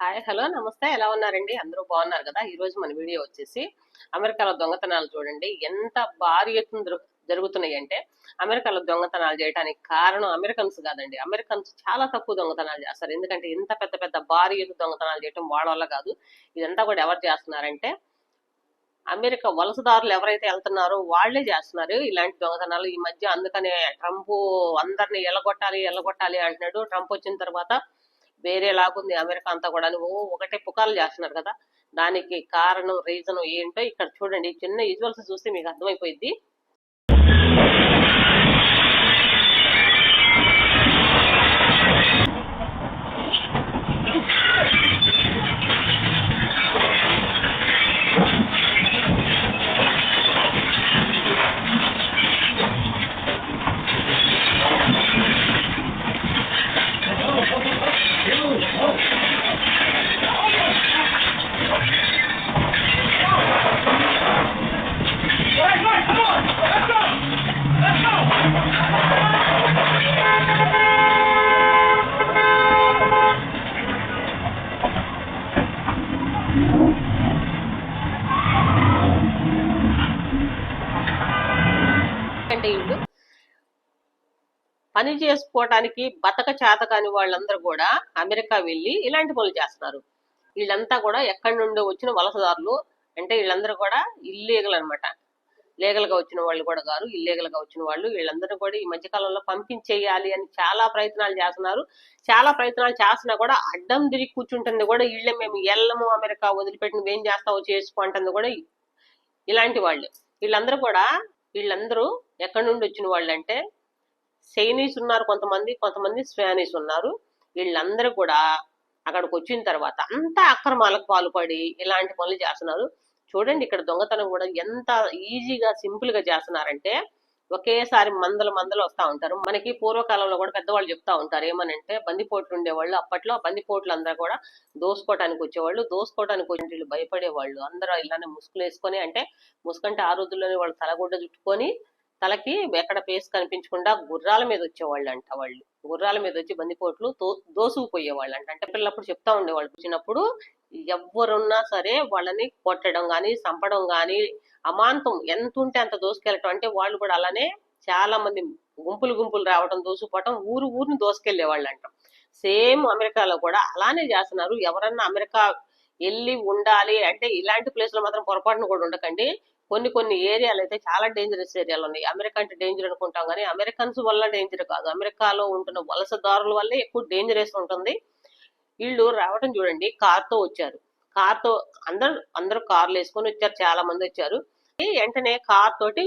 Hi hello నమస్తే. ఎలా ఉన్నారండి? అందరూ బాగున్నారు కదా? ఈ రోజు మన వీడియో వచ్చేసి అమెరికాలో దొంగతనాలు చూడండి. ఎంత భారీ ఎత్తున జరుగుతున్నాయి అంటే అమెరికాలో దొంగతనాలు చేయడానికి కారణం అమెరికన్స్ కాదండి. అమెరికన్స్ చాలా తక్కువ దొంగతనాలు చేస్తారు. ఎందుకంటే ఇంత పెద్ద పెద్ద భారీ ఎత్తు దొంగతనాలు చేయటం వాళ్ళ వల్ల కాదు. ఇదంతా కూడా ఎవరు చేస్తున్నారంటే అమెరికా వలసదారులు ఎవరైతే వెళ్తున్నారో వాళ్ళే చేస్తున్నారు ఇలాంటి దొంగతనాలు. ఈ మధ్య అందుకనే ట్రంప్ అందరిని ఎల్లగొట్టాలి ఎల్లగొట్టాలి అంటున్నాడు. ట్రంప్ వచ్చిన తర్వాత వేరే లాగుంది అమెరికా అంతా కూడా ఓ ఒకటే పుకార్లు చేస్తున్నారు కదా. దానికి కారణం రీజన్ ఏంటో ఇక్కడ చూడండి. చిన్న విజువల్స్ చూస్తే మీకు అర్థమైపోయింది అంటే వీళ్ళు పని చేసుకోవటానికి బతక చేత కాని వాళ్ళందరూ కూడా అమెరికా వెళ్ళి ఇలాంటి పనులు చేస్తున్నారు. వీళ్ళంతా కూడా ఎక్కడి నుండి వచ్చిన వలసదారులు అంటే వీళ్ళందరూ కూడా ఇల్లీగల్ అనమాట లీగల్గా వచ్చిన వాళ్ళు కూడా గారు ఇల్లీగల్గా వచ్చిన వాళ్ళు వీళ్ళందరూ కూడా ఈ మధ్యకాలంలో పంపించేయాలి అని చాలా ప్రయత్నాలు చేస్తున్నారు. చాలా ప్రయత్నాలు చేస్తున్నా కూడా అడ్డం తిరిగి కూర్చుంటుంది కూడా వీళ్ళే మేము ఎల్లము అమెరికా వదిలిపెట్టి నువ్వేం చేస్తావో చేసుకుంటుంది కూడా ఇలాంటి వాళ్ళు. వీళ్ళందరూ కూడా వీళ్ళందరూ ఎక్కడి నుండి వచ్చిన వాళ్ళు అంటే చైనీస్ ఉన్నారు కొంతమంది కొంతమంది స్పానిష్ ఉన్నారు. వీళ్ళందరూ కూడా అక్కడికి వచ్చిన తర్వాత అంతా అక్రమాలకు పాల్పడి ఇలాంటి పనులు చేస్తున్నారు. చూడండి ఇక్కడ దొంగతనం కూడా ఎంత ఈజీగా సింపుల్గా చేస్తున్నారంటే ఒకేసారి మందలు మందలు వస్తా ఉంటారు. మనకి పూర్వకాలంలో కూడా పెద్దవాళ్ళు చెప్తా ఉంటారు. ఏమనంటే బందిపోట్లు ఉండేవాళ్ళు. అప్పట్లో బందిపోట్లు అందరూ కూడా దోసుకోవటానికి వచ్చేవాళ్ళు. దోసుకోవటానికి వచ్చే వీళ్ళు భయపడేవాళ్ళు. అందరూ ఇలానే ముసుగులు వేసుకొని అంటే ముసుకంటే ఆ రోజుల్లోనే వాళ్ళు తలగుడ్డ చుట్టుకొని తలకి ఎక్కడ పేస్ కనిపించకుండా గుర్రాల మీద వచ్చేవాళ్ళు అంట వాళ్ళు. గుర్రాల మీద వచ్చి బందిపోట్లు దో దోసుకుపోయేవాళ్ళు అంట అంటే పిల్లప్పుడు చెప్తా ఉండేవాళ్ళు. వచ్చినప్పుడు ఎవరున్నా సరే వాళ్ళని కొట్టడం కానీ చంపడం కానీ అమాంతం ఎంత ఉంటే అంత దోసుకెళ్ళటం. అంటే వాళ్ళు కూడా అలానే చాలా మంది గుంపులు గుంపులు రావడం దోసుకుపోవటం ఊరు ఊరిని దోసుకెళ్ళే వాళ్ళు అంట సేమ్ అమెరికాలో కూడా అలానే చేస్తున్నారు. ఎవరన్నా అమెరికా వెళ్ళి ఉండాలి అంటే ఇలాంటి ప్లేస్లో మాత్రం పొరపాటును కూడా ఉండకండి. కొన్ని కొన్ని ఏరియాలు అయితే చాలా డేంజరస్ ఏరియాలు ఉన్నాయి. అమెరికా అంటే డేంజర్ అనుకుంటాం కానీ అమెరికన్స్ వల్ల డేంజర్ కాదు. అమెరికాలో ఉంటున్న వలసదారుల వల్లే ఎక్కువ డేంజరస్ ఉంటుంది. వీళ్ళు రావటం చూడండి కార్తో వచ్చారు. కార్తో అందరు అందరూ కార్లు వేసుకొని వచ్చారు చాలా మంది వచ్చారు. ఈ వెంటనే కార్ తోటి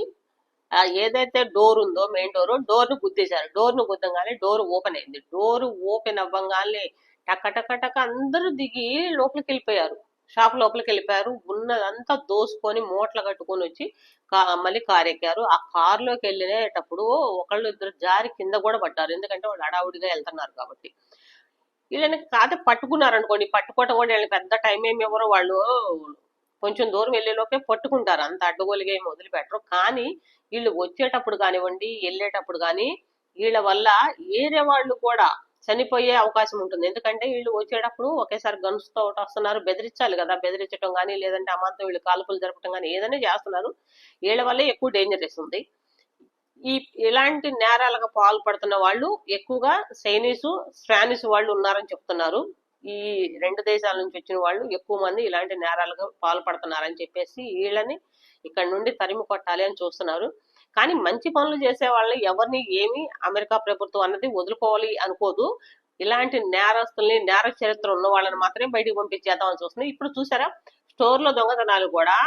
ఏదైతే డోర్ ఉందో మెయిన్ డోర్ డోర్ను గుద్దేశారు. డోర్ను గుద్దంగానే డోర్ ఓపెన్ అయింది. డోర్ ఓపెన్ అవ్వగానే టక టక టక అందరూ దిగి లోపలికి వెళ్ళిపోయారు. షాప్ లోపలికి వెళ్ళిపోయారు. ఉన్నదంతా దోసుకొని మూటలు కట్టుకొని వచ్చి మళ్ళీ కార్ ఎక్కారు. ఆ కార్లోకి వెళ్ళేటప్పుడు ఒకళ్ళు ఇద్దరు జారి కింద కూడా పడ్డారు. ఎందుకంటే వాళ్ళు హడావుడిగా వెళ్తున్నారు కాబట్టి. వీళ్ళని కాదే పట్టుకున్నారు అనుకోండి పట్టుకోవటం కూడా వీళ్ళని పెద్ద టైం ఏమి ఇవ్వరు. వాళ్ళు కొంచెం దూరం వెళ్ళేలోపే పట్టుకుంటారు. అంత అడ్డగోలుగా ఏమి వదిలిపెట్టరు. కానీ వీళ్ళు వచ్చేటప్పుడు కానివ్వండి వెళ్ళేటప్పుడు కానీ వీళ్ళ వల్ల వేరే వాళ్ళు కూడా చనిపోయే అవకాశం ఉంటుంది. ఎందుకంటే వీళ్ళు వచ్చేటప్పుడు ఒకేసారి గన్స్తో ఒకటి వస్తున్నారు. బెదిరించాలి కదా. బెదిరించడం కానీ లేదంటే అమాంతం వీళ్ళు కాల్పులు జరపడం కానీ ఏదైనా చేస్తున్నారు. వీళ్ళ వల్ల ఎక్కువ డేంజరస్ ఉంది. ఈ ఇలాంటి నేరాలకు పాల్పడుతున్న వాళ్ళు ఎక్కువగా చైనీస్ స్పానిష్ వాళ్ళు ఉన్నారని చెప్తున్నారు. ఈ రెండు దేశాల నుంచి వచ్చిన వాళ్ళు ఎక్కువ మంది ఇలాంటి నేరాలకు పాల్పడుతున్నారని చెప్పేసి వీళ్ళని ఇక్కడ నుండి తరిమి కొట్టాలి అని చూస్తున్నారు. కానీ మంచి పనులు చేసే వాళ్ళని ఎవరిని ఏమి అమెరికా ప్రభుత్వం అన్నది వదులుకోవాలి అనుకోదు. ఇలాంటి నేరస్తుల్ని నేర చరిత్ర ఉన్న వాళ్ళని మాత్రమే బయటికి పంపించేద్దామని చూస్తున్నాయి ఇప్పుడు చూసారా? స్టోర్లో దొంగతనాలు కూడా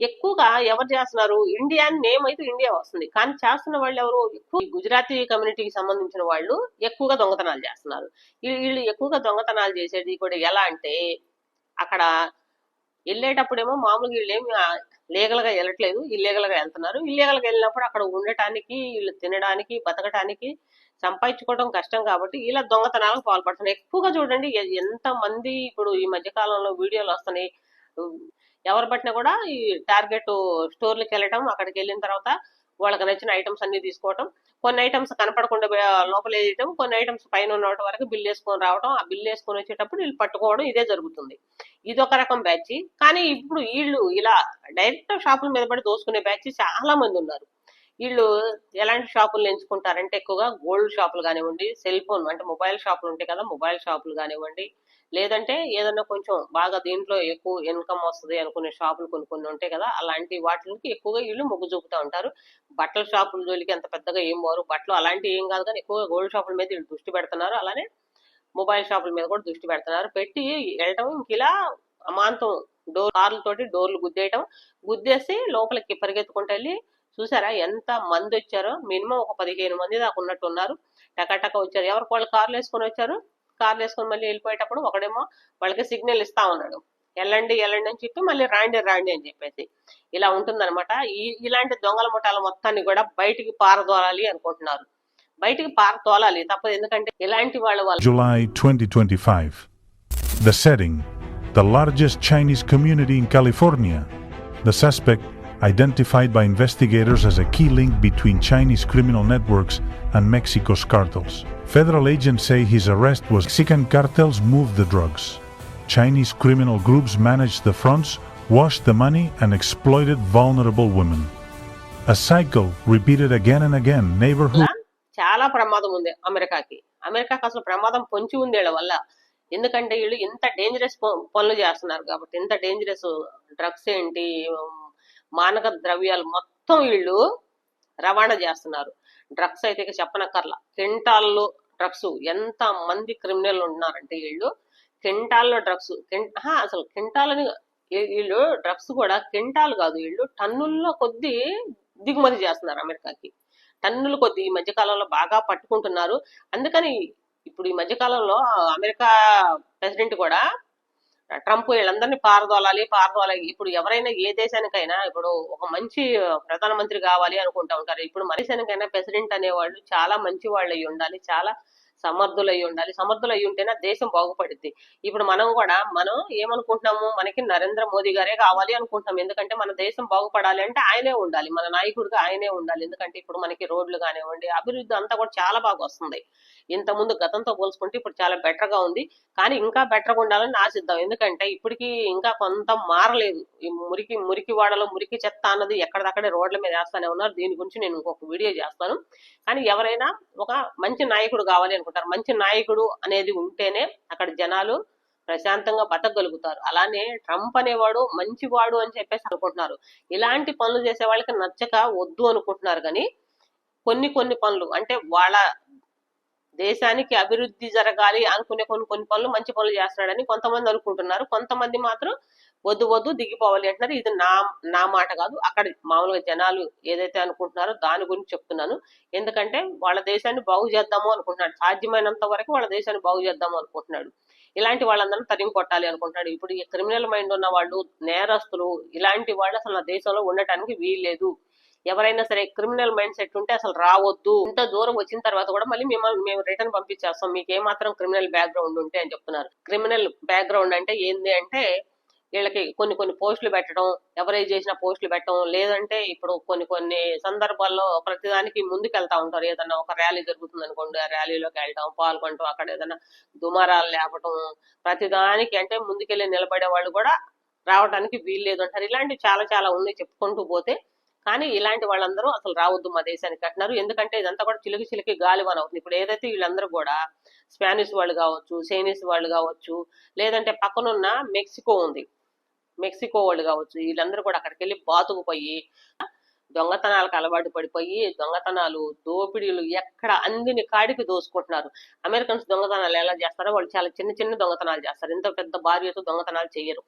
ఎక్కువగా ఎవరు చేస్తున్నారు? ఇండియా నేమ్ అయితే ఇండియా వస్తుంది. కానీ చేస్తున్న వాళ్ళు ఎవరు? ఎక్కువ గుజరాతీ కమ్యూనిటీకి సంబంధించిన వాళ్ళు ఎక్కువగా దొంగతనాలు చేస్తున్నారు. వీళ్ళు ఎక్కువగా దొంగతనాలు చేసేది కూడా ఎలా అంటే అక్కడ వెళ్ళేటప్పుడేమో మామూలుగా వీళ్ళు ఏమి లీగల్గా వెళ్ళట్లేదు. ఇల్లీగల్గా వెళ్తున్నారు. ఇల్లీగల్గా వెళ్ళినప్పుడు అక్కడ ఉండటానికి వీళ్ళు తినడానికి బతకడానికి సంపాదించుకోవడం కష్టం కాబట్టి ఇలా దొంగతనాలకు పాల్పడుతున్నాయి ఎక్కువగా చూడండి ఎంత మంది ఇప్పుడు ఈ మధ్య కాలంలో వీడియోలు వస్తున్నాయి. ఎవరు పట్టినా కూడా ఈ టార్గెట్ స్టోర్లకు వెళ్ళటం అక్కడికి వెళ్ళిన తర్వాత వాళ్ళకి నచ్చిన ఐటమ్స్ అన్ని తీసుకోవటం కొన్ని ఐటమ్స్ కనపడకుండా లోపల వేయటం కొన్ని ఐటమ్స్ పైన ఉన్న వరకు బిల్ వేసుకొని రావడం ఆ బిల్ వేసుకొని వచ్చేటప్పుడు వీళ్ళు పట్టుకోవడం ఇదే జరుగుతుంది. ఇది ఒక రకం బ్యాచ్. కానీ ఇప్పుడు వీళ్ళు ఇలా డైరెక్ట్ షాపుల మీద పడి దోసుకునే బ్యాచ్ చాలా మంది ఉన్నారు. వీళ్ళు ఎలాంటి షాపులు ఎంచుకుంటారంటే ఎక్కువగా గోల్డ్ షాపులు కానివ్వండి సెల్ ఫోన్ అంటే మొబైల్ షాపులు ఉంటాయి కదా మొబైల్ షాపులు కానివ్వండి లేదంటే ఏదన్నా కొంచెం బాగా దీంట్లో ఎక్కువ ఇన్కమ్ వస్తుంది అనుకునే షాపులు కొన్ని కొన్ని ఉంటాయి కదా అలాంటి వాటికి ఎక్కువగా వీళ్ళు మొగ్గు చూపుతూ ఉంటారు. బట్టల షాపుల జోలికి అంత పెద్దగా ఏం పోరు బట్టలు అలాంటివి ఏం కాదు కానీ ఎక్కువగా గోల్డ్ షాపుల మీద వీళ్ళు దృష్టి పెడుతున్నారు. అలానే మొబైల్ షాపుల మీద కూడా దృష్టి పెడుతున్నారు. పెట్టి వెళ్ళటం ఇంక ఇలా అమాంతం డోర్ కార్లతోటి డోర్లు గుద్దేయటం. గుద్దేసి లోపలికి పరిగెత్తుకుంటూ వెళ్ళి చూసారా ఎంత మంది వచ్చారో. మినిమం ఒక పదిహేను మంది దాకా ఉన్నట్టు ఉన్నారు టకాటక వచ్చారు. ఎవరికి వాళ్ళు కార్లు వేసుకొని వచ్చారు? కార్లు వేసుకొని మళ్ళీ వెళ్ళిపోయేటప్పుడు ఒకడేమో వాళ్ళకి సిగ్నల్ ఇస్తా ఉన్నాడు. వెళ్ళండి వెళ్ళండి అని చెప్పి మళ్ళీ రాండి రాండి అని చెప్పేసి ఇలా ఉంటుందన్నమాట. ఈ ఇలాంటి దొంగల ముఠాల మొత్తాన్ని కూడా బయటికి పారదోలాలి అనుకుంటున్నారు. బయటికి పారదోలాలి తప్పదు. ఎందుకంటే ఇలాంటి వాళ్ళ వల్ల July 2025. The setting. The largest Chinese community in California the suspect identified by investigators as a key link between Chinese criminal networks and Mexico's cartels. Federal agents say his arrest was Mexican cartels moved the drugs. Chinese criminal groups managed the fronts, washed the money, and exploited vulnerable women. A cycle repeated again and again. Neighborhood. చాలా ప్రమాదం ఉంది అమెరికాకి అమెరికాకి అసలు ప్రమాదం పొంచి ఉంది వీళ్ళ వల్ల ఎందుకంటే వీళ్ళు ఇంత డేంజరస్ పనులు చేస్తున్నారు కాబట్టి ఇంత డేంజరస్ డ్రగ్స్ ఏంటి మానక ద్రవ్యాలు మొత్తం వీళ్ళు రవాణా చేస్తున్నారు. డ్రగ్స్ అయితే ఇక చెప్పనక్కర్లా. కింటాల్లో డ్రగ్స్ ఎంత మంది క్రిమినల్ ఉన్నారంటే వీళ్ళు కింటాల్లో డ్రగ్స్ అసలు కింటాలని వీళ్ళు డ్రగ్స్ కూడా కింటాలు కాదు. వీళ్ళు టన్నుల్లో కొద్దీ దిగుమతి చేస్తున్నారు అమెరికాకి. టన్నుల కొద్ది ఈ మధ్యకాలంలో బాగా పట్టుకుంటున్నారు. అందుకని ఇప్పుడు ఈ మధ్యకాలంలో అమెరికా ప్రెసిడెంట్ కూడా ట్రంప్ వీళ్ళందరినీ పారదోలాలి పారదోలాలి. ఇప్పుడు ఎవరైనా ఏ దేశానికైనా ఇప్పుడు ఒక మంచి ప్రధానమంత్రి కావాలి అనుకుంటా ఉంటారు. ఇప్పుడు మనిషినికైనా ప్రెసిడెంట్ అనేవాళ్ళు చాలా మంచి వాళ్ళు అయి ఉండాలి. చాలా సమర్థులు ఉండాలి. సమర్థులు ఉంటేనే దేశం బాగుపడుద్ది. ఇప్పుడు మనం కూడా మనం ఏమనుకుంటున్నాము? మనకి నరేంద్ర మోదీ గారే కావాలి అనుకుంటున్నాం. ఎందుకంటే మన దేశం బాగుపడాలి అంటే ఆయనే ఉండాలి. మన నాయకుడిగా ఆయనే ఉండాలి. ఎందుకంటే ఇప్పుడు మనకి రోడ్లు కానివ్వండి అభివృద్ధి అంతా కూడా చాలా బాగా వస్తుంది. ఇంత ముందు గతంతో పోల్చుకుంటే ఇప్పుడు చాలా బెటర్గా ఉంది. కానీ ఇంకా బెటర్గా ఉండాలని ఆశిద్దాం. ఎందుకంటే ఇప్పటికీ ఇంకా కొంత మారలేదు. ఈ మురికి మురికి వాడలో మురికి చెత్త అన్నది ఎక్కడిదక్కడే రోడ్ల మీద వేస్తానే ఉన్నారు. దీని గురించి నేను ఇంకొక వీడియో చేస్తాను. కానీ ఎవరైనా ఒక మంచి నాయకుడు కావాలి అనుకుంటున్నాను అనుకుంటారు. మంచి నాయకుడు అనేది ఉంటేనే అక్కడ జనాలు ప్రశాంతంగా బతకగలుగుతారు. అలానే ట్రంప్ అనేవాడు మంచివాడు అని చెప్పేసి అనుకుంటున్నారు. ఇలాంటి పనులు చేసే వాళ్ళకి నచ్చక వద్దు అనుకుంటున్నారు కానీ కొన్ని కొన్ని పనులు అంటే వాళ్ళ దేశానికి అభివృద్ధి జరగాలి అనుకునే కొన్ని కొన్ని పనులు మంచి పనులు చేస్తున్నాడని కొంతమంది అనుకుంటున్నారు. కొంతమంది మాత్రం వద్దు వద్దు దిగిపోవాలి అంటున్నారు. ఇది నా నా మాట కాదు. అక్కడ మామూలుగా జనాలు ఏదైతే అనుకుంటున్నారో దాని గురించి చెప్తున్నాను. ఎందుకంటే వాళ్ళ దేశాన్ని బాగు చేద్దాము అనుకుంటున్నాడు. సాధ్యమైనంత వరకు వాళ్ళ దేశాన్ని బాగు చేద్దాము అనుకుంటున్నాడు. ఇలాంటి వాళ్ళందరూ తరిమి కొట్టాలి అనుకుంటున్నాడు. ఇప్పుడు ఈ క్రిమినల్ మైండ్ ఉన్న వాళ్ళు నేరస్తులు ఇలాంటి వాళ్ళు అసలు నా దేశంలో ఉండటానికి వీల్లేదు. ఎవరైనా సరే క్రిమినల్ మైండ్ సెట్ ఉంటే అసలు రావద్దు. ఇంత దూరం వచ్చిన తర్వాత కూడా మళ్ళీ మిమ్మల్ని మేము రిటర్న్ పంపించేస్తాం. మీకు ఏమాత్రం క్రిమినల్ బ్యాక్గ్రౌండ్ ఉంటే అని చెప్తున్నారు. క్రిమినల్ బ్యాక్గ్రౌండ్ అంటే ఏంది అంటే వీళ్ళకి కొన్ని కొన్ని పోస్టులు పెట్టడం ఎవరైజ్ చేసిన పోస్టులు పెట్టడం లేదంటే ఇప్పుడు కొన్ని కొన్ని సందర్భాల్లో ప్రతిదానికి ముందుకు వెళ్తా ఉంటారు. ఏదన్నా ఒక ర్యాలీ జరుగుతుంది అనుకోండి ఆ ర్యాలీలోకి వెళ్ళటం పాల్గొనటం అక్కడ ఏదైనా దుమారాలు లేపటం ప్రతిదానికి అంటే ముందుకెళ్ళి నిలబడే వాళ్ళు కూడా రావడానికి వీలు లేదు అంటారు. ఇలాంటివి చాలా చాలా ఉన్నాయి చెప్పుకుంటూ పోతే కానీ ఇలాంటి వాళ్ళందరూ అసలు రావద్దు మా దేశానికి అంటున్నారు. ఎందుకంటే ఇదంతా కూడా చిలికి చిలికి గాలివాన అవుతుంది. ఇప్పుడు ఏదైతే వీళ్ళందరూ కూడా స్పానిష్ వాళ్ళు కావచ్చు చైనీస్ వాళ్ళు కావచ్చు లేదంటే పక్కనున్న మెక్సికో ఉంది. మెక్సికో వాళ్ళు కావచ్చు వీళ్ళందరూ కూడా అక్కడికి వెళ్ళి బాతుకుపోయి దొంగతనాలకు అలవాటు పడిపోయి దొంగతనాలు దోపిడీలు ఎక్కడ అందిని కాడికి దోసుకుంటున్నారు. అమెరికన్స్ దొంగతనాలు ఎలా చేస్తారో వాళ్ళు చాలా చిన్న చిన్న దొంగతనాలు చేస్తారు. ఇంత పెద్ద భార్యతో దొంగతనాలు చేయరు.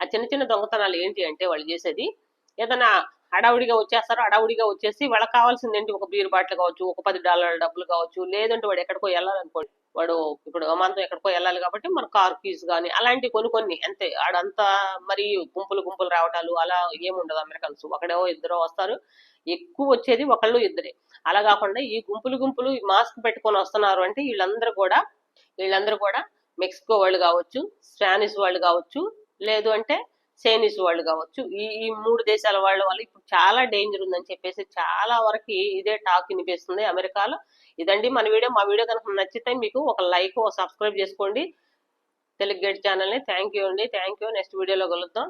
ఆ చిన్న చిన్న దొంగతనాలు ఏంటి అంటే వాళ్ళు చేసేది ఏదైనా హడావుడిగా వచ్చేస్తారు హడావుడిగా వచ్చేసి వాళ్ళకి కావాల్సింది ఏంటి ఒక బీర్ బాటిల్ కావచ్చు ఒక పది డాలర్ల డబ్బులు కావచ్చు లేదంటే వాడు ఎక్కడికో వెళ్ళాలనుకోండి. వాడు ఇప్పుడు అమాంతం ఎక్కడికో వెళ్ళాలి కాబట్టి మన కార్ ఫీజు కానీ అలాంటి కొన్ని కొన్ని అంతే. ఆడంతా మరి గుంపులు గుంపులు రావటాలు అలా ఏముండదు అమెరికన్స్. ఒకడేవో ఇద్దరు వస్తారు. ఎక్కువ వచ్చేది ఒకళ్ళు ఇద్దరే. అలా కాకుండా ఈ గుంపులు గుంపులు మాస్క్ పెట్టుకొని వస్తున్నారు అంటే వీళ్ళందరూ కూడా వీళ్ళందరూ కూడా మెక్సికో వాళ్ళు కావచ్చు స్పానిష్ వాళ్ళు కావచ్చు లేదు అంటే చైనీస్ వాళ్ళు కావచ్చు ఈ ఈ మూడు దేశాల వాళ్ళ వల్ల ఇప్పుడు చాలా డేంజర్ ఉందని చెప్పేసి చాలా వరకు ఇదే టాక్ వినిపిస్తుంది అమెరికాలో. ఇదండి మన వీడియో. మా వీడియో కనుక నచ్చితే మీకు ఒక లైక్ ఒక సబ్స్క్రైబ్ చేసుకోండి. తెలుగు గేట్ ఛానల్ని. థ్యాంక్ యూ అండి. థ్యాంక్ యూ నెక్స్ట్ వీడియోలో కలుద్దాం.